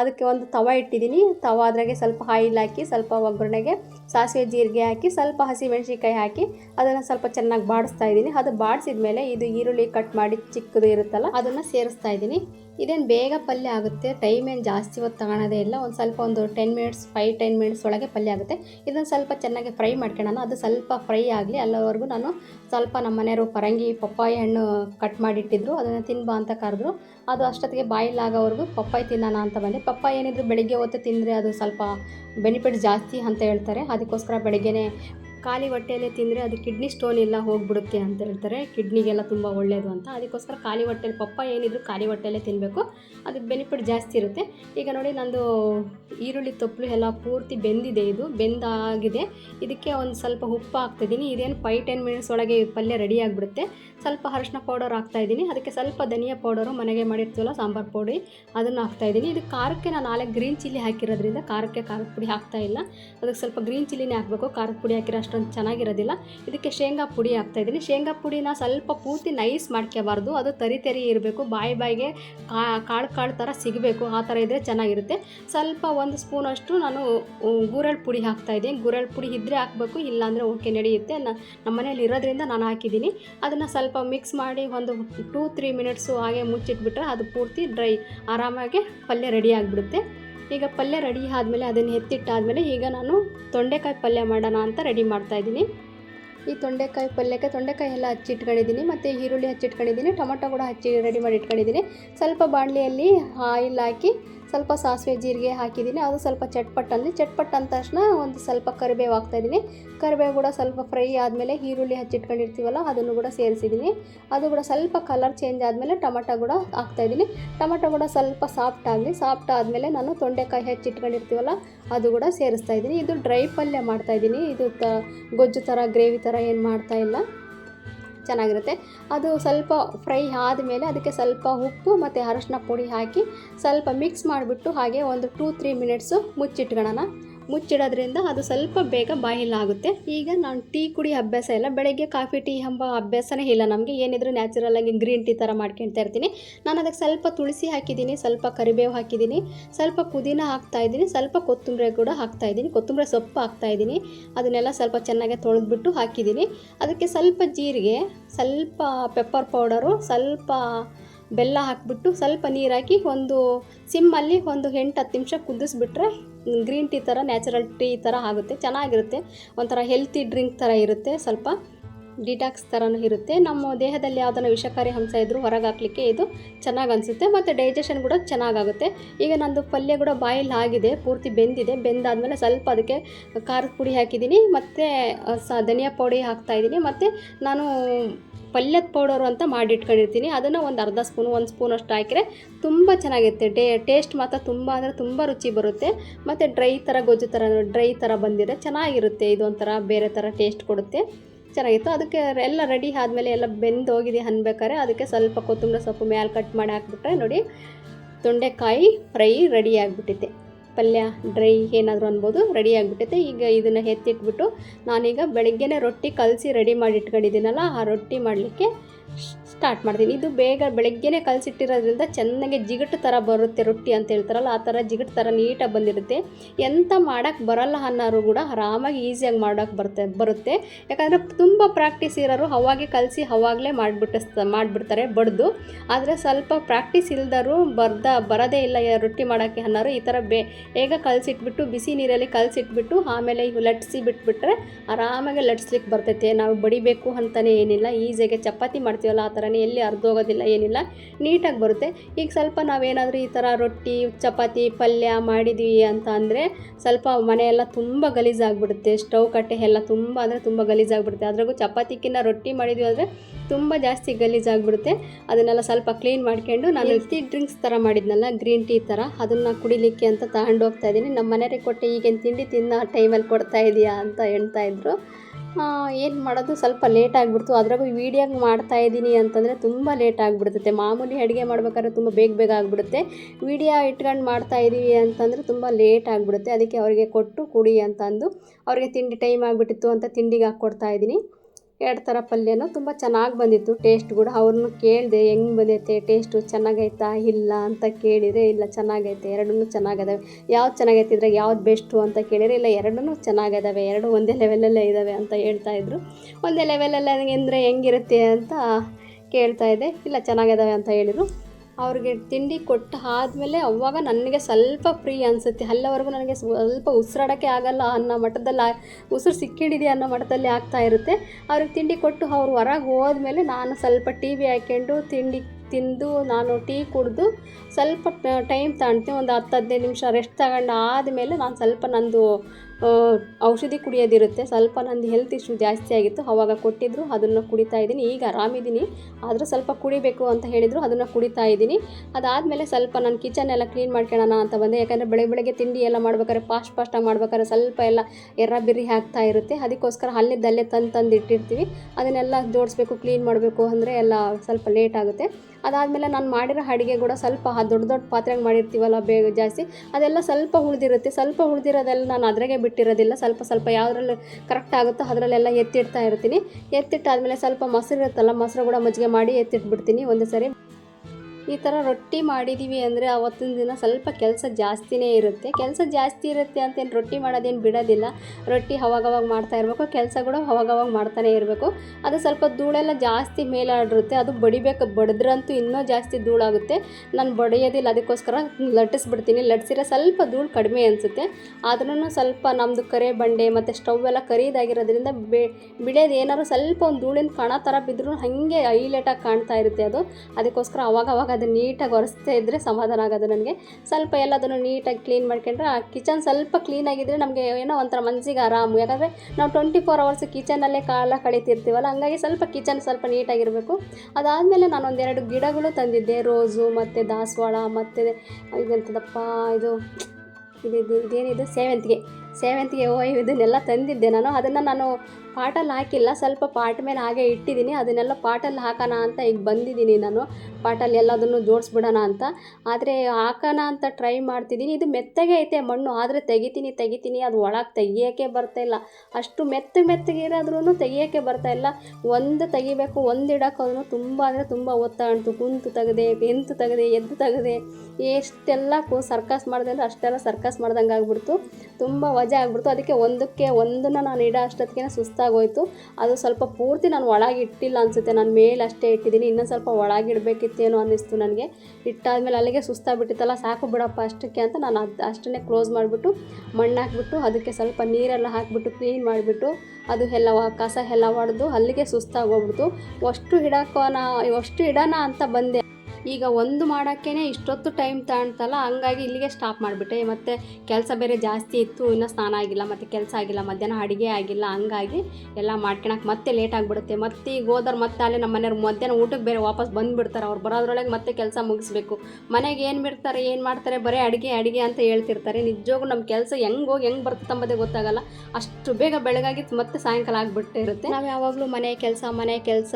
ಅದಕ್ಕೆ ಒಂದು ತವ ಇಟ್ಟಿದ್ದೀನಿ. ತವ ಅದ್ರಾಗೆ ಸ್ವಲ್ಪ ಆಯಿಲ್ ಹಾಕಿ, ಸ್ವಲ್ಪ ಒಗ್ಗರಣೆಗೆ ಸಾಸಿವೆ ಜೀರಿಗೆ ಹಾಕಿ, ಸ್ವಲ್ಪ ಹಸಿಮೆಣ್ಸಿನ್ಕಾಯಿ ಹಾಕಿ ಅದನ್ನು ಸ್ವಲ್ಪ ಚೆನ್ನಾಗಿ ಬಾಡಿಸ್ತಾ ಇದ್ದೀನಿ. ಅದು ಬಾಡಿಸಿದ ಮೇಲೆ ಇದು ಈರುಳ್ಳಿ ಕಟ್ ಮಾಡಿ ಚಿಕ್ಕದು ಇರುತ್ತಲ್ಲ, ಅದನ್ನು ಸೇರಿಸ್ತಾ ಇದ್ದೀನಿ. ಇದೇನು ಬೇಗ ಪಲ್ಯ ಆಗುತ್ತೆ? ಟೈಮ್ ಏನು ಜಾಸ್ತಿ ಹೊತ್ತು ತಗೊಳೋದೇ ಇಲ್ಲ. ಒಂದು ಸ್ವಲ್ಪ ಒಂದು ten minutes five ten minutes ಒಳಗೆ ಪಲ್ಯ ಆಗುತ್ತೆ. ಇದನ್ನು ಸ್ವಲ್ಪ ಚೆನ್ನಾಗಿ ಫ್ರೈ ಮಾಡ್ಕೊಳ್ಳೋಣ ಅದು ಸ್ವಲ್ಪ ಫ್ರೈ ಆಗಲಿ, ಅಲ್ಲಿವರೆಗೂ ನಾನು ಸ್ವಲ್ಪ ನಮ್ಮ ಮನೆಯವರು ಪರಂಗಿ, ಪಪ್ಪಾಯಿ ಹಣ್ಣು ಕಟ್ ಮಾಡಿಟ್ಟಿದ್ರು. ಅದನ್ನು ತಿನ್ಬಾ ಅಂತ ಕರೆದ್ರು. ಅದು ಅಷ್ಟೊತ್ತಿಗೆ ಬಾಯಿಲಾಗೋವರೆಗೂ ಪಪ್ಪಾಯಿ ತಿನ್ನೋಣ ಅಂತ ಬಂದೆ. ಪಪ್ಪಾಯಿ ಏನಿದ್ರು ಬೆಳಿಗ್ಗೆ ಹೊತ್ತು ತಿಂದರೆ ಅದು ಸ್ವಲ್ಪ ಬೆನಿಫಿಟ್ ಜಾಸ್ತಿ ಅಂತ ಹೇಳ್ತಾರೆ. ಅದಕ್ಕೋಸ್ಕರ ಬೆಳಗ್ಗೆನೇ ಖಾಲಿ ಹೊಟ್ಟೆಯಲ್ಲೇ ತಿಂದರೆ ಅದು ಕಿಡ್ನಿ ಸ್ಟೋನ್ ಎಲ್ಲ ಹೋಗ್ಬಿಡುತ್ತೆ ಅಂತ ಹೇಳ್ತಾರೆ. ಕಿಡ್ನಿಗೆಲ್ಲ ತುಂಬ ಒಳ್ಳೆಯದು ಅಂತ. ಅದಕ್ಕೋಸ್ಕರ ಖಾಲಿ ಹೊಟ್ಟೆಲಿ ಪಪ್ಪ ಏನಿದ್ರು ಖಾಲಿ ಹೊಟ್ಟೆಯಲ್ಲೇ ತಿನ್ನಬೇಕು ಅದಕ್ಕೆ ಬೆನಿಫಿಟ್ ಜಾಸ್ತಿ ಇರುತ್ತೆ. ಈಗ ನೋಡಿ ನಂದು ಈರುಳ್ಳಿ ತೊಪ್ಪಲು ಎಲ್ಲ ಪೂರ್ತಿ ಬೆಂದಿದೆ ಇದು. ಬೆಂದಾಗಿದೆ. ಇದಕ್ಕೆ ಒಂದು ಸ್ವಲ್ಪ ಉಪ್ಪು ಹಾಕ್ತಿದ್ದೀನಿ ಇದೇನು ಫೈವ್ ಟೆನ್ ಮಿನಿಟ್ಸ್ ಒಳಗೆ ಪಲ್ಯ ರೆಡಿ ಆಗಿಬಿಡುತ್ತೆ. ಸ್ವಲ್ಪ ಅರಿಶಿನ ಪೌಡರ್ ಹಾಕ್ತಾಯಿದ್ದೀನಿ ಅದಕ್ಕೆ ಸ್ವಲ್ಪ ಧನಿಯಾ ಪೌಡರು ಮನೆಗೆ ಮಾಡಿರ್ತೀವಲ್ಲ, ಸಾಂಬಾರು ಪುಡಿ ಅದನ್ನು ಹಾಕ್ತಾಯಿದ್ದೀನಿ ಇದು ಖಾರಕ್ಕೆ ನಾನು ನಾಳೆ ಗ್ರೀನ್ ಚಿಲ್ಲಿ ಹಾಕಿರೋದ್ರಿಂದ ಖಾರಕ್ಕೆ ಖಾರದ ಪುಡಿ ಹಾಕ್ತಾ ಇಲ್ಲ. ಅದಕ್ಕೆ ಸ್ವಲ್ಪ ಗ್ರೀನ್ ಚಿಲ್ಲಿನೇ ಹಾಕಬೇಕು. ಖಾರದ ಪುಡಿ ಹಾಕಿರೋ ಅಷ್ಟೊಂದು ಚೆನ್ನಾಗಿರೋದಿಲ್ಲ. ಇದಕ್ಕೆ ಶೇಂಗಾ ಪುಡಿ ಹಾಕ್ತಾಯಿದ್ದೀನಿ ಶೇಂಗಾ ಪುಡಿನ ಸ್ವಲ್ಪ ಪೂರ್ತಿ ನೈಸ್ ಮಾಡ್ಕೋಬಾರ್ದು ಅದು ತರಿ ತರಿ ಇರಬೇಕು. ಬಾಯಿ ಬಾಯಿಗೆ ಕಾಳು ಕಾಳು ಥರ ಸಿಗಬೇಕು. ಆ ಥರ ಇದ್ದರೆ ಚೆನ್ನಾಗಿರುತ್ತೆ. ಸ್ವಲ್ಪ ಒಂದು ಸ್ಪೂನಷ್ಟು ನಾನು ಗುರಳ್ ಪುಡಿ ಹಾಕ್ತಾಯಿದ್ದೀನಿ ಗುರಳ್ ಪುಡಿ ಇದ್ದರೆ ಹಾಕಬೇಕು. ಇಲ್ಲಾಂದರೆ ಓಕೆ ನಡೆಯುತ್ತೆ. ನಮ್ಮ ಮನೇಲಿ ಇರೋದ್ರಿಂದ ನಾನು ಹಾಕಿದ್ದೀನಿ. ಅದನ್ನು ಸ್ವಲ್ಪ ಮಿಕ್ಸ್ ಮಾಡಿ ಒಂದು ಟೂ ತ್ರೀ ಮಿನಿಟ್ಸು ಹಾಗೆ ಮುಚ್ಚಿಟ್ಬಿಟ್ರೆ ಅದು ಪೂರ್ತಿ ಡ್ರೈ ಆರಾಮಾಗಿ ಪಲ್ಯ ರೆಡಿ ಆಗಿಬಿಡುತ್ತೆ. ಈಗ ಪಲ್ಯ ರೆಡಿ ಆದಮೇಲೆ ಅದನ್ನು ಎತ್ತಿಟ್ಟಾದಮೇಲೆ ಈಗ ನಾನು ತೊಂಡೆಕಾಯಿ ಪಲ್ಯ ಮಾಡೋಣ ಅಂತ ರೆಡಿ ಮಾಡ್ತಾಯಿದ್ದೀನಿ ಈ ತೊಂಡೆಕಾಯಿ ಪಲ್ಯಕ್ಕೆ ತೊಂಡೆಕಾಯಿ ಎಲ್ಲ ಹಚ್ಚಿಟ್ಕೊಂಡಿದ್ದೀನಿ ಮತ್ತು ಈರುಳ್ಳಿ ಹಚ್ಚಿಟ್ಕೊಂಡಿದ್ದೀನಿ ಟೊಮೊಟೊ ಕೂಡ ಹಚ್ಚಿ ರೆಡಿ ಮಾಡಿ ಇಟ್ಕೊಂಡಿದ್ದೀನಿ. ಸ್ವಲ್ಪ ಬಾಣಲಿಯಲ್ಲಿ ಆಯಿಲ್ ಹಾಕಿ ಸ್ವಲ್ಪ ಸಾಸಿವೆ ಜೀರಿಗೆ ಹಾಕಿದ್ದೀನಿ. ಅದು ಸ್ವಲ್ಪ ಚಟ್ಪಟ್ ಅಂದರೆ ಚಟ್ಪಟ್ ಅಂದ ತಕ್ಷಣ ಒಂದು ಸ್ವಲ್ಪ ಕರಿಬೇವು ಹಾಕ್ತಾಯಿದ್ದೀನಿ. ಕರಿಬೇವು ಕೂಡ ಸ್ವಲ್ಪ ಫ್ರೈ ಆದಮೇಲೆ ಈರುಳ್ಳಿ ಹಚ್ಚಿಟ್ಕೊಂಡಿರ್ತೀವಲ್ಲ, ಅದನ್ನು ಕೂಡ ಸೇರಿಸಿದ್ದೀನಿ. ಅದು ಕೂಡ ಸ್ವಲ್ಪ ಕಲರ್ ಚೇಂಜ್ ಆದಮೇಲೆ ಟೊಮಟೊ ಕೂಡ ಹಾಕ್ತಾಯಿದ್ದೀನಿ. ಟೊಮಟೊ ಕೂಡ ಸ್ವಲ್ಪ ಸಾಫ್ಟ್ ಆಗಲಿ. ಸಾಫ್ಟ್ ಆದಮೇಲೆ ನಾನು ತೊಂಡೆಕಾಯಿ ಹೆಚ್ಚಿಟ್ಕೊಂಡಿರ್ತೀವಲ್ಲ, ಅದು ಕೂಡ ಸೇರಿಸ್ತಾ ಇದ್ದೀನಿ ಇದು ಡ್ರೈ ಪಲ್ಯ ಮಾಡ್ತಾಯಿದ್ದೀನಿ. ಇದು ಗೊಜ್ಜು ಥರ, ಗ್ರೇವಿ ಥರ ಏನು ಮಾಡ್ತಾ ಇಲ್ಲ. ಚೆನ್ನಾಗಿರುತ್ತೆ. ಅದು ಸ್ವಲ್ಪ ಫ್ರೈ ಆದಮೇಲೆ ಅದಕ್ಕೆ ಸ್ವಲ್ಪ ಉಪ್ಪು ಮತ್ತು ಅರಶಿನ ಪುಡಿ ಹಾಕಿ ಸ್ವಲ್ಪ ಮಿಕ್ಸ್ ಮಾಡಿಬಿಟ್ಟು ಹಾಗೆ ಒಂದು ಟೂ ತ್ರೀ ಮಿನಿಟ್ಸು ಮುಚ್ಚಿಟ್ಕೊಳ್ಳೋಣ. ಮುಚ್ಚಿಡೋದ್ರಿಂದ ಅದು ಸ್ವಲ್ಪ ಬೇಗ ಬಾಯಿಲಾಗುತ್ತೆ ಈಗ ನಾನು ಟೀ ಕುಡಿ ಅಭ್ಯಾಸ ಇಲ್ಲ. ಬೆಳಗ್ಗೆ ಕಾಫಿ, ಟೀ ಎಂಬ ಅಭ್ಯಾಸನೇ ಇಲ್ಲ ನಮಗೆ. ಏನಿದ್ರು ನ್ಯಾಚುರಲ್ ಆಗಿ ಗ್ರೀನ್ ಟೀ ಥರ ಮಾಡ್ಕೊಳ್ತಾ ಇರ್ತೀನಿ. ನಾನು ಅದಕ್ಕೆ ಸ್ವಲ್ಪ ತುಳಸಿ ಹಾಕಿದ್ದೀನಿ, ಸ್ವಲ್ಪ ಕರಿಬೇವು ಹಾಕಿದ್ದೀನಿ, ಸ್ವಲ್ಪ ಪುದೀನ ಹಾಕ್ತಾ ಇದ್ದೀನಿ, ಸ್ವಲ್ಪ ಕೊತ್ತಂಬರಿ ಕೂಡ ಹಾಕ್ತಾ ಇದ್ದೀನಿ. ಕೊತ್ತಂಬರಿ ಸೊಪ್ಪು ಹಾಕ್ತಾ ಇದ್ದೀನಿ. ಅದನ್ನೆಲ್ಲ ಸ್ವಲ್ಪ ಚೆನ್ನಾಗಿ ತೊಳೆದ್ಬಿಟ್ಟು ಹಾಕಿದ್ದೀನಿ. ಅದಕ್ಕೆ ಸ್ವಲ್ಪ ಜೀರಿಗೆ, ಸ್ವಲ್ಪ ಪೆಪ್ಪರ್ ಪೌಡರು ಸ್ವಲ್ಪ ಬೆಲ್ಲ ಹಾಕಿಬಿಟ್ಟು ಸ್ವಲ್ಪ ನೀರಾಕಿ ಒಂದು ಸಿಮ್ಮಲ್ಲಿ ಒಂದು ಎಂಟು ಹತ್ತು ನಿಮಿಷ ಕುದಿಸ್ಬಿಟ್ರೆ ಗ್ರೀನ್ ಟೀ ಥರ ನ್ಯಾಚುರಲ್ ಟೀ ಥರ ಆಗುತ್ತೆ. ಚೆನ್ನಾಗಿರುತ್ತೆ. ಒಂಥರ ಹೆಲ್ತಿ ಡ್ರಿಂಕ್ ಥರ ಇರುತ್ತೆ. ಸ್ವಲ್ಪ ಡಿಟಾಕ್ಸ್ ಥರನೂ ಇರುತ್ತೆ. ನಮ್ಮ ದೇಹದಲ್ಲಿ ಯಾವುದನ್ನು ವಿಷಕಾರಿ ಅಂಶ ಇದ್ದರೂ ಹೊರಗೆ ಹಾಕಲಿಕ್ಕೆ ಇದು ಚೆನ್ನಾಗಿ ಅನಿಸುತ್ತೆ. ಮತ್ತು ಡೈಜೆಷನ್ ಕೂಡ ಚೆನ್ನಾಗಾಗುತ್ತೆ. ಈಗ ನಂದು ಪಲ್ಯ ಕೂಡ ಬಾಯಲ್ಲಿ ಆಗಿದೆ. ಪೂರ್ತಿ ಬೆಂದಿದೆ. ಬೆಂದಾದಮೇಲೆ ಸ್ವಲ್ಪ ಅದಕ್ಕೆ ಖಾರದ ಪುಡಿ ಹಾಕಿದ್ದೀನಿ. ಮತ್ತು ಸ, ಧನಿಯಾ ಪೌಡಿ ಹಾಕ್ತಾಯಿದ್ದೀನಿ ಮತ್ತು ನಾನು ಪಲ್ಯದ ಪೌಡರು ಅಂತ ಮಾಡಿಟ್ಕೊಂಡಿರ್ತೀನಿ. ಅದನ್ನು ಒಂದು ಅರ್ಧ ಸ್ಪೂನು ಒಂದು ಸ್ಪೂನ್ ಅಷ್ಟು ಹಾಕಿದ್ರೆ ತುಂಬ ಚೆನ್ನಾಗಿರುತ್ತೆ. ಡೇ ಟೇಸ್ಟ್ ಮಾತ್ರ ತುಂಬ, ಅಂದರೆ ತುಂಬ ರುಚಿ ಬರುತ್ತೆ. ಮತ್ತು ಡ್ರೈ ಥರ ಗೊಜ್ಜು ಥರ ಡ್ರೈ ಥರ ಬಂದಿದೆ ಚೆನ್ನಾಗಿರುತ್ತೆ. ಇದು ಒಂಥರ ಬೇರೆ ಥರ ಟೇಸ್ಟ್ ಕೊಡುತ್ತೆ. ಚೆನ್ನಾಗಿತ್ತು. ಅದಕ್ಕೆ ಎಲ್ಲ ರೆಡಿ ಆದಮೇಲೆ ಎಲ್ಲ ಬೆಂದು ಹೋಗಿದೆ ಅನ್ಬೇಕಾದ್ರೆ ಅದಕ್ಕೆ ಸ್ವಲ್ಪ ಕೊತ್ತಂಬರಿ ಸೊಪ್ಪು ಮೇಲೆ ಕಟ್ ಮಾಡಿ ಹಾಕ್ಬಿಟ್ರೆ ನೋಡಿ, ತೊಂಡೆಕಾಯಿ ಫ್ರೈ ರೆಡಿ ಆಗಿಬಿಟ್ಟಿದೆ. ಪಲ್ಯ, ಡ್ರೈ ಏನಾದರೂ ಅನ್ಬೋದು ರೆಡಿ ಆಗಿಬಿಟ್ಟೈತೆ. ಈಗ ಇದನ್ನು ಎತ್ತಿಟ್ಬಿಟ್ಟು ನಾನೀಗ ಬೆಳಗ್ಗೆನೇ ರೊಟ್ಟಿ ಕಲಸಿ ರೆಡಿ ಮಾಡಿ ಇಟ್ಕೊಂಡಿದ್ದೀನಲ್ಲ, ಆ ರೊಟ್ಟಿ ಮಾಡಲಿಕ್ಕೆ ಸ್ಟಾರ್ಟ್ ಮಾಡ್ತೀನಿ. ಇದು ಬೇಗ ಬೆಳಗ್ಗೆನೇ ಕಲಸಿಟ್ಟಿರೋದ್ರಿಂದ ಚೆನ್ನಾಗಿ ಜಿಗಟು ಥರ ಬರುತ್ತೆ ರೊಟ್ಟಿ ಅಂತ ಹೇಳ್ತಾರಲ್ಲ, ಆ ಥರ ಜಿಗಟು ಥರ ನೀಟಾಗಿ ಬಂದಿರುತ್ತೆ. ಎಂಥ ಮಾಡೋಕ್ಕೆ ಬರಲ್ಲ ಅನ್ನೋರು ಕೂಡ ಆರಾಮಾಗಿ ಈಸಿಯಾಗಿ ಮಾಡೋಕ್ಕೆ ಬರ್ತೆ, ಬರುತ್ತೆ. ಯಾಕಂದರೆ ತುಂಬ ಪ್ರಾಕ್ಟೀಸ್ ಇರೋರು ಅವಾಗೆ ಕಲಸಿ ಅವಾಗಲೇ ಮಾಡಿಬಿಟ್ಟು ಮಾಡಿಬಿಡ್ತಾರೆ ಬಡ್ದು. ಆದರೆ ಸ್ವಲ್ಪ ಪ್ರಾಕ್ಟೀಸ್ ಇಲ್ದರು ಬರ್ದ, ಬರೋದೇ ಇಲ್ಲ ರೊಟ್ಟಿ ಮಾಡೋಕ್ಕೆ ಅನ್ನೋರು ಈ ಥರ ಬೇ, ಬೇಗ ಕಲಸಿಟ್ಬಿಟ್ಟು ಬಿಸಿ ನೀರಲ್ಲಿ ಕಲಸಿಟ್ಬಿಟ್ಟು ಆಮೇಲೆ ಇವು ಲಟ್ಸಿ ಬಿಟ್ಬಿಟ್ರೆ ಆರಾಮಾಗಿ ಲಟ್ಸ್ಲಿಕ್ಕೆ ಬರ್ತೈತೆ. ನಾವು ಬಡಿಬೇಕು ಅಂತಲೇ ಏನಿಲ್ಲ, ಈಸಿಯಾಗಿ ಚಪಾತಿ ಮಾಡ್ತೀವಲ್ಲ ಆ ಥರನೇ ಎಲ್ಲಿ ಅರ್ಧೋಗೋದಿಲ್ಲ ಏನಿಲ್ಲ. ನೀಟಾಗಿ ಬರುತ್ತೆ. ಈಗ ಸ್ವಲ್ಪ ನಾವೇನಾದರೂ ಈ ಥರ ರೊಟ್ಟಿ ಚಪಾತಿ ಪಲ್ಯ ಮಾಡಿದ್ವಿ ಅಂತ ಅಂದರೆ ಸ್ವಲ್ಪ ಮನೆಯೆಲ್ಲ ತುಂಬ ಗಲೀಜಾಗ್ಬಿಡುತ್ತೆ. ಸ್ಟವ್ ಕಟ್ಟೆ ಎಲ್ಲ ತುಂಬ ಅಂದರೆ ತುಂಬ ಗಲೀಜಾಗ್ಬಿಡುತ್ತೆ. ಅದ್ರಾಗೂ ಚಪಾತಿಕ್ಕಿಂತ ರೊಟ್ಟಿ ಮಾಡಿದ್ವಿ ಅಂದರೆ ತುಂಬ ಜಾಸ್ತಿ ಗಲೀಜಾಗ್ಬಿಡುತ್ತೆ. ಅದನ್ನೆಲ್ಲ ಸ್ವಲ್ಪ ಕ್ಲೀನ್ ಮಾಡ್ಕೊಂಡು ನಾನು ಟೀ ಡ್ರಿಂಕ್ಸ್ ಥರ ಮಾಡಿದ್ನಲ್ಲ ಗ್ರೀನ್ ಟೀ ಥರ ಅದನ್ನು ಕುಡಿಲಿಕ್ಕೆ ಅಂತ ತಗೊಂಡೋಗ್ತಾ ಇದ್ದೀನಿ. ನಮ್ಮ ಮನೆಯವ್ರಿಗೆ ಕೊಟ್ಟೆ ಈಗೇನು ತಿಂಡಿ ತಿನ್ನೋ ಟೈಮಲ್ಲಿ ಕೊಡ್ತಾ ಇದೆಯಾ ಅಂತ ಹೇಳ್ತಾ ಇದ್ರು. ಏನು ಮಾಡೋದು? ಸ್ವಲ್ಪ ಲೇಟ್ ಆಗಿಬಿಡ್ತು. ಅದ್ರಾಗೂ ವೀಡಿಯೋಗೆ ಮಾಡ್ತಾ ಇದ್ದೀನಿ ಅಂತಂದರೆ ತುಂಬ ಲೇಟ್ ಆಗಿಬಿಡ್ತೈತೆ. ಮಾಮೂಲಿ ಅಡುಗೆ ಮಾಡ್ಬೇಕಾದ್ರೆ ತುಂಬ ಬೇಗ ಬೇಗ ಆಗಿಬಿಡುತ್ತೆ. ವೀಡಿಯೋ ಇಟ್ಕೊಂಡು ಮಾಡ್ತಾ ಇದ್ದೀವಿ ಅಂತಂದರೆ ತುಂಬ ಲೇಟ್ ಆಗಿಬಿಡುತ್ತೆ. ಅದಕ್ಕೆ ಅವರಿಗೆ ಕೊಟ್ಟು ಕುಡಿ ಅಂತ ಅಂದು ಅವರಿಗೆ ತಿಂಡಿ ಟೈಮ್ ಆಗಿಬಿಟ್ಟಿತ್ತು ಅಂತ ತಿಂಡಿಗೆ ಹಾಕ್ಕೊಡ್ತಾ ಇದ್ದೀನಿ ಎರಡು ಥರ ಪಲ್ಯನೂ ತುಂಬ ಚೆನ್ನಾಗಿ ಬಂದಿತ್ತು. ಟೇಸ್ಟ್ ಕೂಡ ಅವ್ರನ್ನೂ ಕೇಳಿದೆ, ಹೆಂಗೆ ಬಂದೈತೆ? ಟೇಸ್ಟು ಚೆನ್ನಾಗೈತಾ? ಇಲ್ಲ? ಅಂತ ಕೇಳಿದರೆ, ಇಲ್ಲ, ಚೆನ್ನಾಗೈತೆ. ಎರಡೂ ಚೆನ್ನಾಗಿದ್ದಾವೆ ಯಾವ್ದು ಚೆನ್ನಾಗೈತೆ ಇದ್ರಾಗ ಯಾವ್ದು ಬೆಸ್ಟು ಅಂತ ಕೇಳಿದರೆ, ಇಲ್ಲ ಎರಡೂ ಚೆನ್ನಾಗಿದ್ದಾವೆ ಎರಡು ಒಂದೇ ಲೆವೆಲಲ್ಲೇ ಇದ್ದಾವೆ ಅಂತ ಹೇಳ್ತಾ ಇದ್ರು. ಒಂದೇ ಲೆವೆಲಲ್ಲಿ ಅಂದರೆ ಹೆಂಗಿರುತ್ತೆ ಅಂತ ಕೇಳ್ತಾ ಇದೆ ಇಲ್ಲ, ಚೆನ್ನಾಗಿದಾವೆ ಅಂತ ಹೇಳಿದರು. ಅವ್ರಿಗೆ ತಿಂಡಿ ಕೊಟ್ಟು ಆದಮೇಲೆ ಅವಾಗ ನನಗೆ ಸ್ವಲ್ಪ ಫ್ರೀ ಅನಿಸುತ್ತೆ. ಅಲ್ಲವರೆಗೂ ನನಗೆ ಸ್ವಲ್ಪ ಉಸಿರಾಡೋಕ್ಕೆ ಆಗಲ್ಲ ಅನ್ನೋ ಮಟ್ಟದಲ್ಲಿ ಉಸಿರು ಸಿಕ್ಕಿಡಿದೆ ಅನ್ನೋ ಮಟ್ಟದಲ್ಲಿ ಆಗ್ತಾ ಇರುತ್ತೆ. ಅವ್ರಿಗೆ ತಿಂಡಿ ಕೊಟ್ಟು ಅವ್ರು ಹೊರಗೆ ಹೋದ್ಮೇಲೆ ನಾನು ಸ್ವಲ್ಪ ಟಿ ವಿ ಹಾಕ್ಕೊಂಡು ತಿಂಡಿ ತಿಂದು ನಾನು ಟೀ ಕುಡಿದು ಸ್ವಲ್ಪ ಟೈಮ್ ತಗೊಳ್ತೀನಿ. ಒಂದು ಹತ್ತು ಹದಿನೈದು ನಿಮಿಷ ರೆಸ್ಟ್ ತಗೊಂಡು ಆದಮೇಲೆ ನಾನು ಸ್ವಲ್ಪ ನಂದು ಔಷಧಿ ಕುಡಿಯೋದಿರುತ್ತೆ. ಸ್ವಲ್ಪ ನಂದು ಹೆಲ್ತ್ ಇಶ್ಯೂ ಜಾಸ್ತಿ ಆಗಿತ್ತು. ಅವಾಗ ಕೊಟ್ಟಿದ್ದರು ಅದನ್ನು ಕುಡಿತಾ ಇದ್ದೀನಿ. ಈಗ ಆರಾಮಿದ್ದೀನಿ ಆದರೂ ಸ್ವಲ್ಪ ಕುಡಿಬೇಕು ಅಂತ ಹೇಳಿದರು, ಅದನ್ನು ಕುಡಿತಾ ಇದ್ದೀನಿ. ಅದಾದಮೇಲೆ ಸ್ವಲ್ಪ ನಾನು ಕಿಚನ್ ಎಲ್ಲ ಕ್ಲೀನ್ ಮಾಡ್ಕೊಳ್ಳೋಣ ಅಂತ ಬಂದೆ. ಯಾಕಂದರೆ ಬೆಳಗ್ಗೆ ಬೆಳಗ್ಗೆ ತಿಂಡಿ ಎಲ್ಲ ಮಾಡ್ಬೇಕಾದ್ರೆ ಫಾಸ್ಟ್ ಫಾಸ್ಟಾಗಿ ಮಾಡ್ಬೇಕಾದ್ರೆ ಸ್ವಲ್ಪ ಎಲ್ಲ ಎರ್ರ ಬಿರ್ರಿ ಆಗ್ತಾ ಇರುತ್ತೆ. ಅದಕ್ಕೋಸ್ಕರ ಅಲ್ಲಿದ್ದಲ್ಲೇ ತಂದು ತಂದು ಇಟ್ಟಿರ್ತೀವಿ. ಅದನ್ನೆಲ್ಲ ಜೋಡಿಸ್ಬೇಕು ಕ್ಲೀನ್ ಮಾಡಬೇಕು ಅಂದರೆ ಎಲ್ಲ ಸ್ವಲ್ಪ ಲೇಟ್ ಆಗುತ್ತೆ. ಅದಾದಮೇಲೆ ನಾನು ಮಾಡಿರೋ ಅಡುಗೆ ಕೂಡ ಸ್ವಲ್ಪ ದೊಡ್ಡ ದೊಡ್ಡ ಪಾತ್ರೆಗೆ ಮಾಡಿರ್ತೀವಲ್ಲ ಬೇಗ ಜಾಸ್ತಿ. ಅದೆಲ್ಲ ಸ್ವಲ್ಪ ಉಳಿದಿರುತ್ತೆ. ಸ್ವಲ್ಪ ಉಳಿದಿರೋದೆಲ್ಲ ನಾನು ಅದ್ರಾಗೆ ಬಿಟ್ಟಿರೋದಿಲ್ಲ. ಸ್ವಲ್ಪ ಸ್ವಲ್ಪ ಯಾವುದ್ರಲ್ಲಿ ಕರೆಕ್ಟ್ ಆಗುತ್ತೋ ಅದರಲ್ಲೆಲ್ಲ ಎತ್ತಿಡ್ತಾ ಇರ್ತೀನಿ. ಎತ್ತಿಟ್ಟಾದಮೇಲೆ ಸ್ವಲ್ಪ ಮೊಸರು ಇರುತ್ತಲ್ಲ ಮೊಸರು ಕೂಡ ಮಜ್ಜಿಗೆ ಮಾಡಿ ಎತ್ತಿಟ್ಬಿಡ್ತೀನಿ ಒಂದೇ ಸರಿ. ಈ ಥರ ರೊಟ್ಟಿ ಮಾಡಿದ್ದೀವಿ ಅಂದರೆ ಅವತ್ತಿನ ದಿನ ಸ್ವಲ್ಪ ಕೆಲಸ ಜಾಸ್ತಿನೇ ಇರುತ್ತೆ. ಕೆಲಸ ಜಾಸ್ತಿ ಇರುತ್ತೆ ಅಂತೇನು ರೊಟ್ಟಿ ಮಾಡೋದೇನು ಬಿಡೋದಿಲ್ಲ. ರೊಟ್ಟಿ ಅವಾಗವಾಗ ಮಾಡ್ತಾ ಇರಬೇಕು, ಕೆಲಸ ಕೂಡ ಅವಾಗವಾಗ ಮಾಡ್ತಾನೆ ಇರಬೇಕು. ಅದು ಸ್ವಲ್ಪ ಧೂಳೆಲ್ಲ ಜಾಸ್ತಿ ಮೇಲಾಡಿರುತ್ತೆ, ಅದು ಬಡಿಬೇಕು, ಬಡಿದ್ರಂತೂ ಇನ್ನೂ ಜಾಸ್ತಿ ಧೂಳಾಗುತ್ತೆ. ನಾನು ಬಡಿಯೋದಿಲ್ಲ, ಅದಕ್ಕೋಸ್ಕರ ಲಟ್ಟಿಸ್ಬಿಡ್ತೀನಿ. ಲಟ್ಟಿಸಿರೋ ಸ್ವಲ್ಪ ಧೂಳು ಕಡಿಮೆ ಅನಿಸುತ್ತೆ. ಆದ್ರೂ ಸ್ವಲ್ಪ ನಮ್ಮದು ಕರೆ ಬಂಡೆ ಮತ್ತು ಸ್ಟವ್ ಎಲ್ಲ ಕರಿದಾಗಿರೋದ್ರಿಂದ ಬೆ ಬಿಡೋದು ಏನಾದ್ರು ಸ್ವಲ್ಪ ಒಂದು ಧೂಳಿನ ಕಣ ಥರ ಬಿದ್ದರೂ ಹಾಗೆ ಹೈಲೈಟಾಗಿ ಕಾಣ್ತಾ ಇರುತ್ತೆ ಅದು. ಅದಕ್ಕೋಸ್ಕರ ಅವಾಗ ಅದನ್ನು ನೀಟಾಗಿ ಒರೆಸ್ತಾ ಇದ್ದರೆ ಸಮಾಧಾನ ಆಗೋದು ನನಗೆ. ಸ್ವಲ್ಪ ಎಲ್ಲದನ್ನು ನೀಟಾಗಿ ಕ್ಲೀನ್ ಮಾಡ್ಕೊಂಡ್ರೆ ಆ ಕಿಚನ್ ಸ್ವಲ್ಪ ಕ್ಲೀನಾಗಿದ್ದರೆ ನಮಗೆ ಏನೋ ಒಂಥರ ಮನಸ್ಸಿಗೆ ಆರಾಮು. ಯಾಕಂದರೆ ನಾವು ಟ್ವೆಂಟಿ ಫೋರ್ ಅವರ್ಸ್ ಕಿಚನಲ್ಲೇ ಕಾಲ ಕಳೀತಿರ್ತೀವಲ್ಲ, ಹಂಗಾಗಿ ಸ್ವಲ್ಪ ಕಿಚನ್ ಸ್ವಲ್ಪ ನೀಟಾಗಿರಬೇಕು. ಅದಾದಮೇಲೆ ನಾನು ಒಂದೆರಡು ಗಿಡಗಳು ತಂದಿದ್ದೆ. ರೋಸು ಮತ್ತು ದಾಸವಾಳ ಮತ್ತು ಇದೆಂತದಪ್ಪ ಇದು ಇದು ಇದು, ಇದೇನಿದು, ಸೇವಂತಿಗೆ. ಸೇವಂತಿಗೆ ಹೂವು ಇದನ್ನೆಲ್ಲ ತಂದಿದ್ದೆ ನಾನು. ಅದನ್ನು ನಾನು ಪಾಟಲ್ಲಿ ಹಾಕಿಲ್ಲ, ಸ್ವಲ್ಪ ಪಾಟ್ ಮೇಲೆ ಹಾಗೆ ಇಟ್ಟಿದ್ದೀನಿ. ಅದನ್ನೆಲ್ಲ ಪಾಟಲ್ಲಿ ಹಾಕೋಣ ಅಂತ ಈಗ ಬಂದಿದ್ದೀನಿ ನಾನು. ಪಾಟಲ್ಲಿ ಎಲ್ಲದನ್ನು ಜೋಡಿಸ್ಬಿಡೋಣ ಅಂತ. ಆದರೆ ಹಾಕೋಣ ಅಂತ ಟ್ರೈ ಮಾಡ್ತಿದ್ದೀನಿ. ಇದು ಮೆತ್ತಗೆ ಐತೆ ಮಣ್ಣು, ಆದರೆ ತೆಗಿತೀನಿ ತೆಗಿತೀನಿ, ಅದು ಒಳಗೆ ತೆಗಿಯೋಕ್ಕೆ ಇಲ್ಲ. ಅಷ್ಟು ಮೆತ್ತ ಮೆತ್ತಗೆ ಇರೋದ್ರೂ ತೆಗಿಯೋಕ್ಕೆ ಇಲ್ಲ. ಒಂದು ತೆಗಿಬೇಕು, ಒಂದು ಇಡೋಕ್ಕೂ ತುಂಬ ಅಂದರೆ ತುಂಬ ಒತ್ತಾಣ್ತು ಕುಂತು ತೆಗೆದೆ, ಬೆಂತು ತೆಗೆದೆ, ಎದ್ದು ತೆಗೆದೆ, ಎಷ್ಟೆಲ್ಲ ಸರ್ಕಸ್ ಮಾಡಿದೆ ಅಂದರೆ ಅಷ್ಟೆಲ್ಲ ಸರ್ಕಸ್ ಮಾಡ್ದಂಗೆ ಆಗ್ಬಿಡ್ತು. ತುಂಬ ವಜೆ ಆಗ್ಬಿಡ್ತು. ಅದಕ್ಕೆ ಒಂದಕ್ಕೆ ಒಂದನ್ನು ನಾನು ಇಡೋ ಅಷ್ಟೊತ್ತಿಗೆ ಸುಸ್ತಾಗೋಯ್ತು. ಅದು ಸ್ವಲ್ಪ ಪೂರ್ತಿ ನಾನು ಒಳಗೆ ಇಟ್ಟಿಲ್ಲ ಅನಿಸುತ್ತೆ. ನಾನು ಮೇಲೆ ಅಷ್ಟೇ ಇಟ್ಟಿದ್ದೀನಿ. ಇನ್ನೊಂದು ಸ್ವಲ್ಪ ಒಳಗೆ ಇಡಬೇಕಿತ್ತೇನೋ ಅನ್ನಿಸ್ತು ನನಗೆ. ಇಟ್ಟಾದ್ಮೇಲೆ ಅಲ್ಲಿಗೆ ಸುಸ್ತಾಗ್ಬಿಟ್ಟಿತ್ತಲ್ಲ, ಸಾಕು ಬಿಡಪ್ಪ ಅಷ್ಟಕ್ಕೆ ಅಂತ ನಾನು ಅದು ಅಷ್ಟನ್ನೇ ಕ್ಲೋಸ್ ಮಾಡಿಬಿಟ್ಟು ಮಣ್ಣು ಹಾಕ್ಬಿಟ್ಟು ಅದಕ್ಕೆ ಸ್ವಲ್ಪ ನೀರೆಲ್ಲ ಹಾಕಿಬಿಟ್ಟು ಕ್ಲೀನ್ ಮಾಡಿಬಿಟ್ಟು ಅದು ಎಲ್ಲ ಕಸ ಎಲ್ಲ ಹೊಡೆದು ಅಲ್ಲಿಗೆ ಸುಸ್ತಾಗೋಗ್ಬಿಡ್ತು ಅಷ್ಟು ಇಡೋಕೋನ, ಅಷ್ಟು ಇಡೋಣ ಅಂತ ಬಂದೆ. ಈಗ ಒಂದು ಮಾಡೋಕ್ಕೇ ಇಷ್ಟೊತ್ತು ಟೈಮ್ ತಗೊಳ್ತಲ್ಲ ಹಂಗಾಗಿ ಇಲ್ಲಿಗೆ ಸ್ಟಾಪ್ ಮಾಡಿಬಿಟ್ಟೆ. ಮತ್ತು ಕೆಲಸ ಬೇರೆ ಜಾಸ್ತಿ ಇತ್ತು, ಇನ್ನೂ ಸ್ನಾನ ಆಗಿಲ್ಲ, ಮತ್ತು ಕೆಲಸ ಆಗಿಲ್ಲ, ಮಧ್ಯಾಹ್ನ ಅಡುಗೆ ಆಗಿಲ್ಲ, ಹಂಗಾಗಿ ಎಲ್ಲ ಮಾಡ್ಕೊಳಕ್ಕೆ ಮತ್ತೆ ಲೇಟ್ ಆಗಿಬಿಡುತ್ತೆ. ಮತ್ತೆ ಈಗ ಹೋದವ್ರು ಮತ್ತೆ ಅಲ್ಲೇ ನಮ್ಮ ಮನೆಯವ್ರು ಮಧ್ಯಾಹ್ನ ಊಟಕ್ಕೆ ಬೇರೆ ವಾಪಸ್ ಬಂದುಬಿಡ್ತಾರೆ. ಅವ್ರು ಬರೋದ್ರೊಳಗೆ ಮತ್ತೆ ಕೆಲಸ ಮುಗಿಸ್ಬೇಕು. ಮನೆಗೆ ಏನು ಬಿಡ್ತಾರೆ, ಏನು ಮಾಡ್ತಾರೆ, ಬರೀ ಅಡುಗೆ ಅಡುಗೆ ಅಂತ ಹೇಳ್ತಿರ್ತಾರೆ. ನಿಜವಾಗೂ ನಮ್ಮ ಕೆಲಸ ಹೆಂಗೆ ಹೋಗಿ ಹೆಂಗೆ ಬರ್ತದೆ ಅಂಬೋದೇ ಗೊತ್ತಾಗಲ್ಲ. ಅಷ್ಟು ಬೇಗ ಬೆಳಗಾಗಿ ಮತ್ತೆ ಸಾಯಂಕಾಲ ಆಗಿಬಿಟ್ಟೆ ಇರುತ್ತೆ. ನಾವು ಯಾವಾಗಲೂ ಮನೆ ಕೆಲಸ ಮನೆ ಕೆಲಸ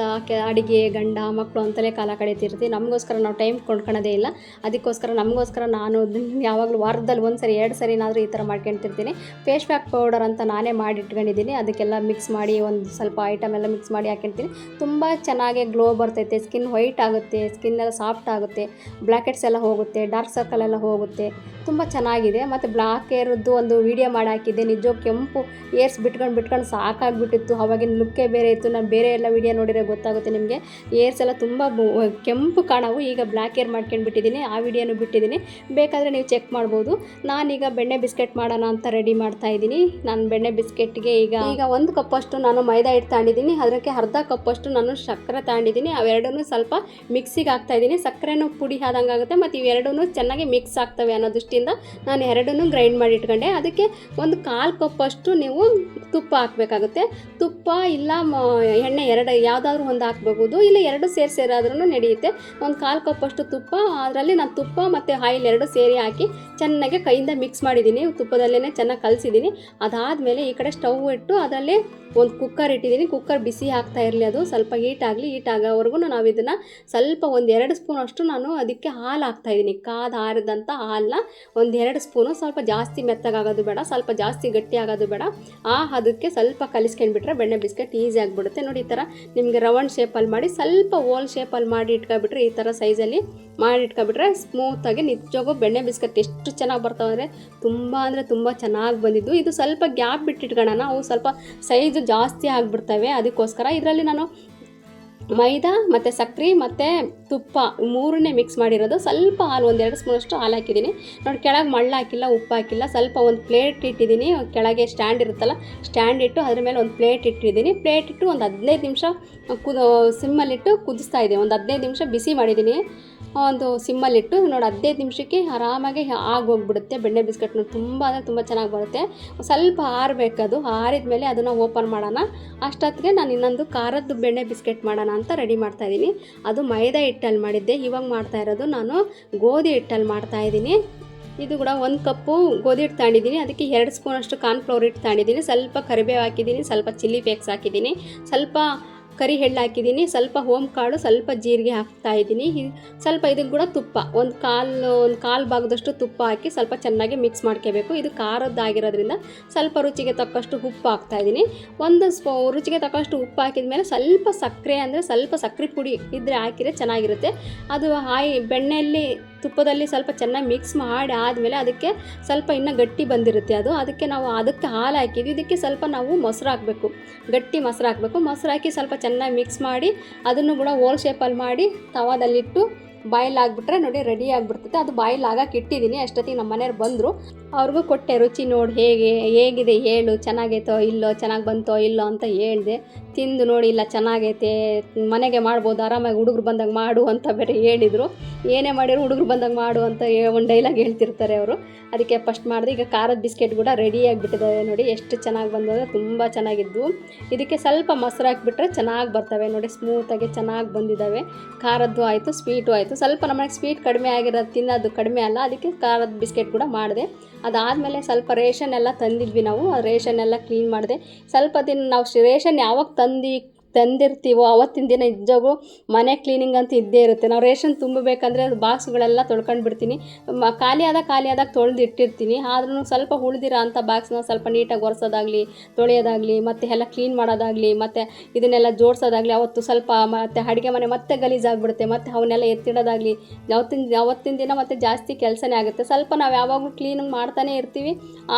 ಅಡುಗೆ, ಗಂಡ ಮಕ್ಕಳು ಅಂತಲೇ ಕಾಲ ಕಳೀತಿರ್ತೀವಿ ನಮಗೋಸ್ಕರ ನಾವು ಟೈಮ್ ಕೊಂಡ್ಕೊಳೋದೇ ಇಲ್ಲ. ಅದಕ್ಕೋಸ್ಕರ ನಮಗೋಸ್ಕರ ನಾನು ಯಾವಾಗಲೂ ವಾರದಲ್ಲಿ ಒಂದು ಸರಿ ಎರಡು ಸರಿನಾದರೂ ಈ ಥರ ಮಾಡ್ಕೊಳ್ತಿರ್ತೀನಿ ಫೇಸ್ ಪ್ಯಾಕ್ ಪೌಡರ್ ಅಂತ ನಾನೇ ಮಾಡಿ ಇಟ್ಕೊಂಡಿದ್ದೀನಿ ಅದಕ್ಕೆಲ್ಲ ಮಿಕ್ಸ್ ಮಾಡಿ, ಒಂದು ಸ್ವಲ್ಪ ಐಟಮ್ ಎಲ್ಲ ಮಿಕ್ಸ್ ಮಾಡಿ ಹಾಕ್ಕೊಳ್ತೀನಿ ತುಂಬ ಚೆನ್ನಾಗಿ ಗ್ಲೋ ಬರ್ತೈತೆ. ಸ್ಕಿನ್ ವೈಟ್ ಆಗುತ್ತೆ ಸ್ಕಿನ್ ಎಲ್ಲ ಸಾಫ್ಟ್ ಆಗುತ್ತೆ ಬ್ಲ್ಯಾಕೆಟ್ಸ್ ಎಲ್ಲ ಹೋಗುತ್ತೆ ಡಾರ್ಕ್ ಸರ್ಕಲ್ ಎಲ್ಲ ಹೋಗುತ್ತೆ. ತುಂಬ ಚೆನ್ನಾಗಿದೆ. ಮತ್ತು ಬ್ಲಾಕ್ ಏರದ್ದು ಒಂದು ವಿಡಿಯೋ ಮಾಡಿ ಹಾಕಿದ್ದೆ. ನಿಜ ಕೆಂಪು ಏರ್ಸ್ ಬಿಟ್ಕೊಂಡು ಬಿಟ್ಕೊಂಡು ಸಾಕಾಗ್ಬಿಟ್ಟಿತ್ತು. ಅವಾಗಿನ ಲುಕ್ಕೇ ಬೇರೆ ಇತ್ತು. ನಾನು ಬೇರೆ ಎಲ್ಲ ವಿಡಿಯೋ ನೋಡಿರೋ ಗೊತ್ತಾಗುತ್ತೆ ನಿಮಗೆ. ಏರ್ಸ್ ಎಲ್ಲ ತುಂಬ ಕೆಂಪು ಕಾಣವು ಈಗ ಬ್ಲ್ಯಾಕ್ ಏರ್ ಮಾಡ್ಕೊಂಡು ಬಿಟ್ಟಿದ್ದೀನಿ. ಆ ವಿಡಿಯೋನು ಬಿಟ್ಟಿದ್ದೀನಿ. ಬೇಕಾದರೆ ನೀವು ಚೆಕ್ ಮಾಡ್ಬೋದು. ನಾನೀಗ ಬೆಣ್ಣೆ ಬಿಸ್ಕೆಟ್ ಮಾಡೋಣ ಅಂತ ರೆಡಿ ಮಾಡ್ತಾ ಇದ್ದೀನಿ. ನಾನು ಬೆಣ್ಣೆ ಬಿಸ್ಕೆಟ್ಗೆ ಈಗ ಈಗ ಒಂದು ಕಪ್ಪಷ್ಟು ನಾನು ಮೈದಾ ಹಿಟ್ಟು ತಗೊಂಡಿದ್ದೀನಿ. ಅದಕ್ಕೆ ಅರ್ಧ ಕಪ್ಪಷ್ಟು ನಾನು ಸಕ್ಕರೆ ತಗೊಂಡಿದ್ದೀನಿ. ಅವೆರಡೂ ಸ್ವಲ್ಪ ಮಿಕ್ಸಿಗೆ ಹಾಕ್ತಾ ಇದ್ದೀನಿ. ಸಕ್ಕರೆನೂ ಪುಡಿ ಆದಂಗೆ ಆಗುತ್ತೆ. ಮತ್ತು ಇವೆರಡೂ ಚೆನ್ನಾಗಿ ಮಿಕ್ಸ್ ಆಗ್ತವೆ ಅನ್ನೋ ದೃಷ್ಟಿಯಿಂದ ನಾನು ಎರಡನ್ನೂ ಗ್ರೈಂಡ್ ಮಾಡಿ ಇಟ್ಕೊಂಡೆ. ಅದಕ್ಕೆ ಒಂದು ಕಾಲು ಕಪ್ಪಷ್ಟು ನೀವು ತುಪ್ಪ ಹಾಕಬೇಕಾಗುತ್ತೆ. ತುಪ್ಪ ಇಲ್ಲ ಎಣ್ಣೆ ಎರಡು ಯಾವುದಾದ್ರೂ ಒಂದು ಹಾಕ್ಬೋದು. ಇಲ್ಲ ಎರಡು ಸೇರಿ ಸೇರಾದ್ರೂ ನಡೆಯುತ್ತೆ. ಒಂದು ಕಾಲು ಕಪ್ಪಷ್ಟು ತುಪ್ಪ, ಅದರಲ್ಲಿ ನಾನು ತುಪ್ಪ ಮತ್ತು ಆಯಿಲ್ ಎರಡು ಸೇರಿ ಹಾಕಿ ಚೆನ್ನಾಗಿ ಕೈಯಿಂದ ಮಿಕ್ಸ್ ಮಾಡಿದ್ದೀನಿ. ತುಪ್ಪದಲ್ಲೇ ಚೆನ್ನಾಗಿ ಕಲಿಸಿದ್ದೀನಿ. ಅದಾದಮೇಲೆ ಈ ಕಡೆ ಸ್ಟವ್ ಇಟ್ಟು ಅದರಲ್ಲಿ ಒಂದು ಕುಕ್ಕರ್ ಇಟ್ಟಿದ್ದೀನಿ. ಕುಕ್ಕರ್ ಬಿಸಿ ಆಗ್ತಾ ಇರಲಿ ಅದು. ಸ್ವಲ್ಪ ಹೀಟ್ ಆಗಲಿ ಹೀಟ್ ಆಗೋವರೆಗೂ ನಾವು ಇದನ್ನು ಸ್ವಲ್ಪ ಒಂದು ಎರಡು ಸ್ಪೂನ್ ಅಷ್ಟು ನಾನು ಅದಕ್ಕೆ ಹಾಲು ಹಾಕ್ತಾಯಿದ್ದೀನಿ ಕಾದು ಹಾರಿದಂಥ ಹಾಲನ್ನ ಒಂದು ಎರಡು ಸ್ಪೂನು ಸ್ವಲ್ಪ ಜಾಸ್ತಿ ಮೆತ್ತಗಾಗೋದು ಬೇಡ, ಸ್ವಲ್ಪ ಜಾಸ್ತಿ ಗಟ್ಟಿ ಆಗೋದು ಬೇಡ. ಆ ಅದಕ್ಕೆ ಸ್ವಲ್ಪ ಕಲಿಸ್ಕೊಂಡ್ಬಿಟ್ರೆ ಬೆಣ್ಣೆ ಬಿಸ್ಕೆಟ್ ಈಸಿ ಆಗಿಬಿಡುತ್ತೆ. ನೋಡಿ ಈ ಥರ ನಿಮಗೆ ರೌಂಡ್ ಶೇಪಲ್ಲಿ ಮಾಡಿ ಸ್ವಲ್ಪ ಓಲ್ ಶೇಪಲ್ಲಿ ಮಾಡಿ ಇಟ್ಕೊಬಿಟ್ರೆ ಈ ಥರ ಸೈಜಲ್ಲಿ ಮಾಡಿ ಇಟ್ಕೊಬಿಟ್ರೆ ಸ್ಮೂತಾಗಿ ನಿಜವಾಗೂ ಬೆಣ್ಣೆ ಬಿಸ್ಕತ್ ಎಷ್ಟು ಚೆನ್ನಾಗಿ ಬರ್ತಾವೆ ಅಂದರೆ ತುಂಬ ಅಂದರೆ ತುಂಬ ಚೆನ್ನಾಗಿ ಬಂದಿದ್ದು. ಇದು ಸ್ವಲ್ಪ ಗ್ಯಾಪ್ ಬಿಟ್ಟಿಟ್ಕೊಳ್ಳೋಣ ಅವು ಸ್ವಲ್ಪ ಸೈಜು ಜಾಸ್ತಿ ಆಗಿಬಿಡ್ತವೆ. ಅದಕ್ಕೋಸ್ಕರ ಇದರಲ್ಲಿ ನಾನು ಮೈದಾ, ಮತ್ತು ಸಕ್ಕರೆ ಮತ್ತು ತುಪ್ಪ ಮೂರನ್ನೇ ಮಿಕ್ಸ್ ಮಾಡಿರೋದು. ಸ್ವಲ್ಪ ಹಾಲು ಒಂದೆರಡು ಸ್ಪೂನಷ್ಟು ಹಾಲು ಹಾಕಿದ್ದೀನಿ. ನೋಡಿ, ಕೆಳಗೆ ಮಳ್ಳು ಹಾಕಿಲ್ಲ, ಉಪ್ಪು ಹಾಕಿಲ್ಲ, ಸ್ವಲ್ಪ ಒಂದು ಪ್ಲೇಟ್ ಇಟ್ಟಿದ್ದೀನಿ. ಕೆಳಗೆ ಸ್ಟ್ಯಾಂಡ್ ಇರುತ್ತಲ್ಲ ಸ್ಟ್ಯಾಂಡ್ ಇಟ್ಟು ಅದ್ರ ಮೇಲೆ ಒಂದು ಪ್ಲೇಟ್ ಇಟ್ಟಿದ್ದೀನಿ. ಪ್ಲೇಟ್ ಇಟ್ಟು ಒಂದು ಹದಿನೈದು ನಿಮಿಷ ಕುದ ಸಿಮ್ಮಲ್ಲಿಟ್ಟು ಕುದಿಸ್ತಾ ಇದ್ದೀನಿ. ಒಂದು ಹದಿನೈದು ನಿಮಿಷ ಬಿಸಿ ಮಾಡಿದ್ದೀನಿ. ಒಂದು ಸಿಮ್ಮಲ್ಲಿಟ್ಟು ನೋಡಿ ಹದಿನೈದು ನಿಮಿಷಕ್ಕೆ ಆರಾಮಾಗಿ ಆಗೋಗ್ಬಿಡುತ್ತೆ. ಬೆಣ್ಣೆ ಬಿಸ್ಕೆಟ್ ನೋಡಿ ತುಂಬ ಅಂದರೆ ತುಂಬ ಚೆನ್ನಾಗಿ ಬರುತ್ತೆ. ಸ್ವಲ್ಪ ಆರಬೇಕದು ಆರಿದ ಮೇಲೆ ಅದನ್ನು ಓಪನ್ ಮಾಡೋಣ. ಅಷ್ಟೊತ್ತಿಗೆ ನಾನು ಇನ್ನೊಂದು ಖಾರದ್ದು ಬೆಣ್ಣೆ ಬಿಸ್ಕೆಟ್ ಮಾಡೋಣ ಅಂತ ರೆಡಿ ಮಾಡ್ತಾಯಿದ್ದೀನಿ ಅದು ಮೈದಾ ಹಿಟ್ಟಲ್ಲಿ ಮಾಡಿದ್ದೆ. ಇವಾಗ ಮಾಡ್ತಾ ಇರೋದು ನಾನು ಗೋಧಿ ಹಿಟ್ಟಲ್ಲಿ ಮಾಡ್ತಾ ಇದ್ದೀನಿ. ಇದು ಕೂಡ ಒಂದು ಕಪ್ಪು ಗೋಧಿ ಹಿಟ್ಟು ತಗೊಂಡಿದ್ದೀನಿ. ಅದಕ್ಕೆ ಎರಡು ಸ್ಪೂನಷ್ಟು ಕಾರ್ನ್ಫ್ಲೋರ್ ಹಿಟ್ಟು ತಗೊಂಡಿದ್ದೀನಿ. ಸ್ವಲ್ಪ ಕರಿಬೇವು ಹಾಕಿದ್ದೀನಿ, ಸ್ವಲ್ಪ ಚಿಲ್ಲಿ ಫ್ಲೇಕ್ಸ್ ಹಾಕಿದ್ದೀನಿ. ಸ್ವಲ್ಪ ಕರಿ ಎಳ್ಳು ಹಾಕಿದ್ದೀನಿ ಸ್ವಲ್ಪ ಹೋಮ್ ಕಾಳು, ಸ್ವಲ್ಪ ಜೀರಿಗೆ ಹಾಕ್ತಾ ಇದ್ದೀನಿ ಸ್ವಲ್ಪ ಇದಕ್ಕೆ ಕೂಡ ತುಪ್ಪ, ಒಂದು ಕಾಲು ಒಂದು ಕಾಲು ಭಾಗದಷ್ಟು ತುಪ್ಪ ಹಾಕಿ ಸ್ವಲ್ಪ ಚೆನ್ನಾಗಿ ಮಿಕ್ಸ್ ಮಾಡ್ಕೋಬೇಕು. ಇದು ಖಾರದ್ದಾಗಿರೋದ್ರಿಂದ ಸ್ವಲ್ಪ ರುಚಿಗೆ ತಕ್ಕಷ್ಟು ಉಪ್ಪು ಹಾಕ್ತಾ ಇದ್ದೀನಿ ಒಂದು ರುಚಿಗೆ ತಕ್ಕಷ್ಟು ಉಪ್ಪು ಹಾಕಿದ ಮೇಲೆ ಸ್ವಲ್ಪ ಸಕ್ಕರೆ ಅಂದರೆ ಸ್ವಲ್ಪ ಸಕ್ಕರೆ ಪುಡಿ ಇದ್ದರೆ ಹಾಕಿದರೆ ಚೆನ್ನಾಗಿರುತ್ತೆ. ಅದು ಹಾಯಿ, ಬೆಣ್ಣೆಯಲ್ಲಿ ತುಪ್ಪದಲ್ಲಿ ಸ್ವಲ್ಪ ಚೆನ್ನಾಗಿ ಮಿಕ್ಸ್ ಮಾಡಿ ಆದಮೇಲೆ ಅದಕ್ಕೆ ಸ್ವಲ್ಪ ಇನ್ನೂ ಗಟ್ಟಿ ಬಂದಿರುತ್ತೆ ಅದು. ಅದಕ್ಕೆ ನಾವು ಅದಕ್ಕೆ ಹಾಲು ಹಾಕಿದ್ವಿ. ಇದಕ್ಕೆ ಸ್ವಲ್ಪ ನಾವು ಮೊಸರು ಹಾಕಬೇಕು. ಗಟ್ಟಿ ಮೊಸರು ಹಾಕಬೇಕು. ಮೊಸರು ಹಾಕಿ ಸ್ವಲ್ಪ ಚೆನ್ನಾಗಿ ಮಿಕ್ಸ್ ಮಾಡಿ ಅದನ್ನು ಕೂಡ ಓಲ್ ಶೇಪಲ್ಲಿ ಮಾಡಿ ತವಾದಲ್ಲಿಟ್ಟು ಬಾಯ್ಲ್ ಆಗಿಬಿಟ್ರೆ ನೋಡಿ ರೆಡಿ ಆಗಿಬಿಡ್ತೈತೆ ಅದು ಬಾಯ್ಲ್ ಆಗಕ್ಕೆ ಇಟ್ಟಿದ್ದೀನಿ. ಅಷ್ಟೊತ್ತಿಗೆ ನಮ್ಮ ಮನೆಯವ್ರು ಬಂದರು. ಅವ್ರಿಗೂ ಕೊಟ್ಟೆ ರುಚಿ ನೋಡಿ ಹೇಗೆ, ಹೇಗಿದೆ ಹೇಳು, ಚೆನ್ನಾಗೈತೋ ಇಲ್ಲೋ, ಚೆನ್ನಾಗಿ ಬಂತೋ ಇಲ್ಲೋ ಅಂತ ಹೇಳಿದೆ. ತಿಂದು ನೋಡಿ ಇಲ್ಲ, ಚೆನ್ನಾಗೈತೆ. ಮನೆಗೆ ಮಾಡ್ಬೋದು, ಆರಾಮಾಗಿ ಹುಡುಗರು ಬಂದಾಗ ಮಾಡು ಅಂತ ಬೇರೆ ಹೇಳಿದರು. ಏನೇ ಮಾಡಿದ್ರು ಹುಡುಗರು ಬಂದಾಗ ಮಾಡು ಅಂತ ಒಂದು ಡೈಲಾಗ್ ಹೇಳ್ತಿರ್ತಾರೆ ಅವರು. ಅದಕ್ಕೆ ಫಸ್ಟ್ ಮಾಡಿದೆ. ಈಗ ಖಾರದ ಬಿಸ್ಕೆಟ್ ಕೂಡ ರೆಡಿ ಆಗಿಬಿಟ್ಟಿದ್ದಾವೆ ನೋಡಿ. ಎಷ್ಟು ಚೆನ್ನಾಗಿ ಬಂದಿದೆ, ತುಂಬ ಚೆನ್ನಾಗಿದ್ವು ಇದಕ್ಕೆ ಸ್ವಲ್ಪ ಮೊಸರು ಹಾಕಿಬಿಟ್ರೆ ಚೆನ್ನಾಗಿ ಬರ್ತವೆ. ನೋಡಿ ಸ್ಮೂತಾಗಿ ಚೆನ್ನಾಗಿ ಬಂದಿದ್ದಾವೆ. ಖಾರದ್ದು ಆಯಿತು ಸ್ವೀಟು ಆಯಿತು. ಆಯಿತು ಸ್ವಲ್ಪ ನಮಗೆ ಸ್ವೀಟ್ ಕಡಿಮೆ ಆಗಿರೋದು ತಿನ್ನೋದು ಕಡಿಮೆ ಅಲ್ಲ, ಅದಕ್ಕೆ ಖಾರದ ಬಿಸ್ಕೆಟ್ ಕೂಡ ಮಾಡಿದೆ. ಅದಾದಮೇಲೆ ಸ್ವಲ್ಪ ರೇಷನ್ ಎಲ್ಲ ತಂದಿದ್ವಿ ನಾವು ರೇಷನ್ ಎಲ್ಲ ಕ್ಲೀನ್ ಮಾಡಿದೆ. ಸ್ವಲ್ಪ ದಿನ ನಾವು ರೇಷನ್ ಯಾವಾಗ ತಂದು ತಂದಿರ್ತೀವೋ, ಅವತ್ತಿನ ದಿನ ನಿಜವಾಗೂ ಮನೆ ಕ್ಲೀನಿಂಗ್ ಅಂತ ಇದ್ದೇ ಇರುತ್ತೆ. ನಾವು ರೇಷನ್ ತುಂಬಬೇಕಂದ್ರೆ ಬಾಕ್ಸ್ಗಳೆಲ್ಲ ತೊಳ್ಕೊಂಡು ಬಿಡ್ತೀನಿ ಖಾಲಿ ಆದಾಗ ಖಾಲಿ ಆದಾಗ ತೊಳೆದು ಇಟ್ಟಿರ್ತೀನಿ ಆದ್ರೂ ಸ್ವಲ್ಪ ಉಳಿದಿರೋ ಅಂಥ ಬಾಕ್ಸ್ನ ಸ್ವಲ್ಪ ನೀಟಾಗಿ ಒರೆಸೋದಾಗಲಿ, ತೊಳೆಯೋದಾಗಲಿ, ಮತ್ತು ಎಲ್ಲ ಕ್ಲೀನ್ ಮಾಡೋದಾಗಲಿ, ಮತ್ತು ಇದನ್ನೆಲ್ಲ ಜೋಡಿಸೋದಾಗಲಿ, ಅವತ್ತು ಸ್ವಲ್ಪ ಮತ್ತು ಅಡುಗೆ ಮನೆ ಮತ್ತೆ ಗಲೀಜಾಗ್ಬಿಡುತ್ತೆ. ಮತ್ತು ಅವನ್ನೆಲ್ಲ ಎತ್ತಿಡೋದಾಗಲಿ, ಯಾವತ್ತಿನ ಅವತ್ತಿನ ದಿನ ಮತ್ತು ಜಾಸ್ತಿ ಕೆಲಸನೇ ಆಗುತ್ತೆ. ಸ್ವಲ್ಪ ನಾವು ಯಾವಾಗಲೂ ಕ್ಲೀನಿಂಗ್ ಮಾಡ್ತಾನೇ ಇರ್ತೀವಿ.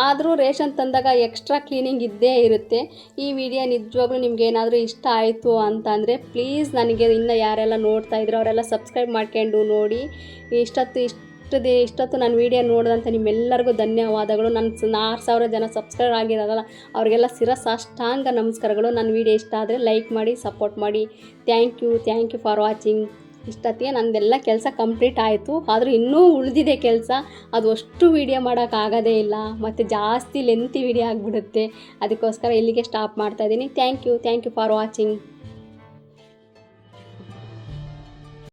ಆದರೂ ರೇಷನ್ ತಂದಾಗ ಎಕ್ಸ್ಟ್ರಾ ಕ್ಲೀನಿಂಗ್ ಇದ್ದೇ ಇರುತ್ತೆ. ಈ ವಿಡಿಯೋ ನಿಜವಾಗ್ಲೂ ನಿಮ್ಗೆ ಏನಾದರೂ ಇಷ್ಟ ಆಯಿತು ಅಂತಂದರೆ ಪ್ಲೀಸ್ ನನಗೆ ಇನ್ನು ಯಾರೆಲ್ಲ ನೋಡ್ತಾ ಇದ್ರು ಅವರೆಲ್ಲ ಸಬ್ಸ್ಕ್ರೈಬ್ ಮಾಡ್ಕೊಂಡು ನೋಡಿ. ಇಷ್ಟೊತ್ತು ಇಷ್ಟು ದಿ ಇಷ್ಟೊತ್ತು ನಾನು ವಿಡಿಯೋ ನೋಡಿದಂಥ ನಿಮ್ಮೆಲ್ಲರಿಗೂ ಧನ್ಯವಾದಗಳು. ನನ್ನ ಆರು ಸಾವಿರ ಜನ ಸಬ್ಸ್ಕ್ರೈಬ್ ಆಗಿರೋದಲ್ಲ, ಅವರಿಗೆಲ್ಲ ಶಿರಸಾಷ್ಟಾಂಗ ನಮಸ್ಕಾರಗಳು. ನನ್ನ ವಿಡಿಯೋ ಇಷ್ಟ ಆದರೆ ಲೈಕ್ ಮಾಡಿ ಸಪೋರ್ಟ್ ಮಾಡಿ. Thank you thank you for watching ಇಷ್ಟೊತ್ತಿಗೆ ನಂದೆಲ್ಲ ಕೆಲಸ ಕಂಪ್ಲೀಟ್ ಆಯಿತು. ಆದರೂ ಇನ್ನೂ ಉಳಿದಿದೆ ಕೆಲಸ. ಅದು ಅಷ್ಟು ವೀಡಿಯೋ ಮಾಡೋಕ್ಕಾಗೋದೇ ಇಲ್ಲ. ಮತ್ತು ಜಾಸ್ತಿ ಲೆಂತಿ ವೀಡಿಯೋ ಆಗಿಬಿಡುತ್ತೆ. ಅದಕ್ಕೋಸ್ಕರ ಇಲ್ಲಿಗೆ ಸ್ಟಾಪ್ ಮಾಡ್ತಾಯಿದ್ದೀನಿ thank you thank you for watching